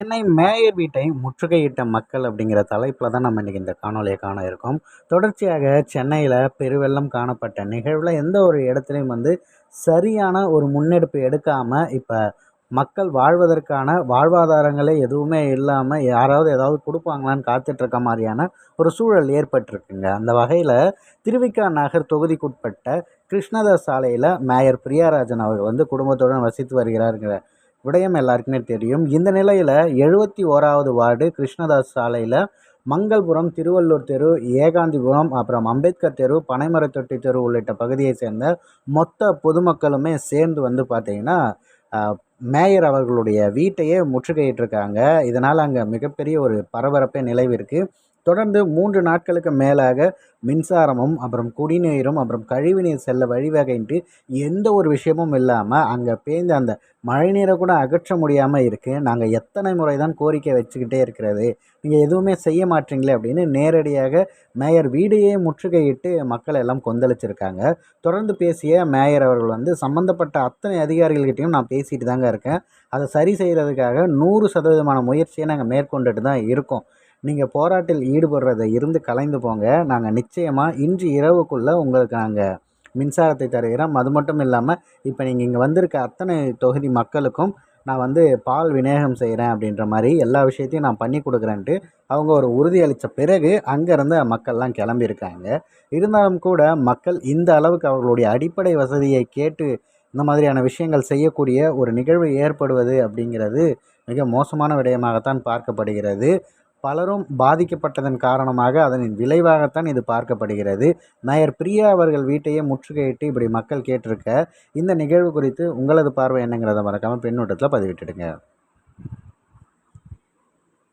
Chennai mayor வீட்டை முற்றுகையிட்ட மக்கள் அப்படிங்கிற தலைப்பில் தான் நம்ம இன்றைக்கி இந்த காணொலியை காண இருக்கோம். தொடர்ச்சியாக சென்னையில் பெருவெள்ளம் காணப்பட்ட நிகழ்வில் எந்த ஒரு இடத்துலையும் வந்து சரியான ஒரு முன்னெடுப்பு எடுக்காமல் இப்போ மக்கள் வாழ்வதற்கான வாழ்வாதாரங்களே எதுவுமே இல்லாமல் யாராவது ஏதாவது கொடுப்பாங்களான்னு காத்துட்ருக்க மாதிரியான ஒரு சூழல் ஏற்பட்டிருக்குங்க. அந்த வகையில் திருவிக்கா நகர் தொகுதிக்குட்பட்ட கிருஷ்ணதாஸ் சாலையில் மேயர் பிரியாராஜன் அவர்கள் வந்து குடும்பத்துடன் வசித்து வருகிறாருங்கிற விடயம் எல்லாருக்குமே தெரியும். இந்த நிலையில் எழுபத்தி ஓராவது வார்டு கிருஷ்ணதாஸ் சாலையில் மங்கள்புரம் திருவள்ளூர் தெரு ஏகாந்திபுரம் அப்புறம் அம்பேத்கர் தெரு பனைமரத்தொட்டி தெரு உள்ளிட்ட பகுதியை சேர்ந்த மொத்த பொதுமக்களுமே சேர்ந்து வந்து பார்த்திங்கன்னா மேயர் அவர்களுடைய வீட்டையே முற்றுகையிட்டிருக்காங்க. இதனால் அங்கே மிகப்பெரிய ஒரு பரபரப்பே நிலவிருக்கு தொடர்ந்து மூன்று நாட்களுக்கு மேலாக மின்சாரமும் அப்புறம் குடிநீரும் அப்புறம் கழிவுநீர் செல்ல வழிவகைன்ட்டு எந்த ஒரு விஷயமும் இல்லாமல் அங்கே பேய்ந்த அந்த மழைநீரை கூட அகற்ற முடியாமல் இருக்குது நாங்கள் எத்தனை முறை தான் கோரிக்கை வச்சுக்கிட்டே இருக்கிறது. நீங்கள் எதுவுமே செய்ய மாட்டீங்களே அப்படின்னு நேரடியாக மேயர் வீடையே முற்றுகையிட்டு மக்கள் எல்லாம் கொந்தளிச்சிருக்காங்க. தொடர்ந்து பேசிய மேயர் அவர்கள் வந்து சம்மந்தப்பட்ட அத்தனை அதிகாரிகள்கிட்டையும் நான் பேசிட்டு தாங்க இருக்கேன். அதை சரி செய்கிறதுக்காக நூறு சதவீதமான முயற்சியை நாங்கள் மேற்கொண்டுட்டு தான் இருக்கோம். நீங்கள் போராட்டில் ஈடுபடுறதை இருந்து கலைந்து போங்க. நாங்கள் நிச்சயமாக இன்று இரவுக்குள்ளே உங்களுக்கு நாங்கள் மின்சாரத்தை தருகிறோம். அது மட்டும் இல்லாமல் இப்போ நீங்கள் இங்கே வந்திருக்க அத்தனை தொகுதி மக்களுக்கும் நான் வந்து பால் விநியோகம் செய்கிறேன் அப்படின்ற மாதிரி எல்லா விஷயத்தையும் நான் பண்ணி கொடுக்குறேன்ட்டு அவங்க ஒரு உறுதி அளித்த பிறகு அங்கேருந்து மக்கள்லாம் கிளம்பியிருக்காங்க. இருந்தாலும் கூட மக்கள் இந்த அளவுக்கு அவர்களுடைய அடிப்படை வசதியை கேட்டு இந்த மாதிரியான விஷயங்கள் செய்யக்கூடிய ஒரு நிகழ்வு ஏற்படுவது அப்படிங்கிறது மிக மோசமான விடயமாகத்தான் பார்க்கப்படுகிறது. பலரும் பாதிக்கப்பட்டதன் காரணமாக அதனின் விளைவாகத்தான் இது பார்க்கப்படுகிறது. மேயர் பிரியா அவர்கள் வீட்டையே முற்றுகையிட்டு இப்படி மக்கள் கேட்டிருக்க இந்த நிகழ்வு குறித்து உங்களது பார்வை என்னங்கிறத மறக்காமல் பின்னூட்டத்தில் பதிவிட்டுடுங்க.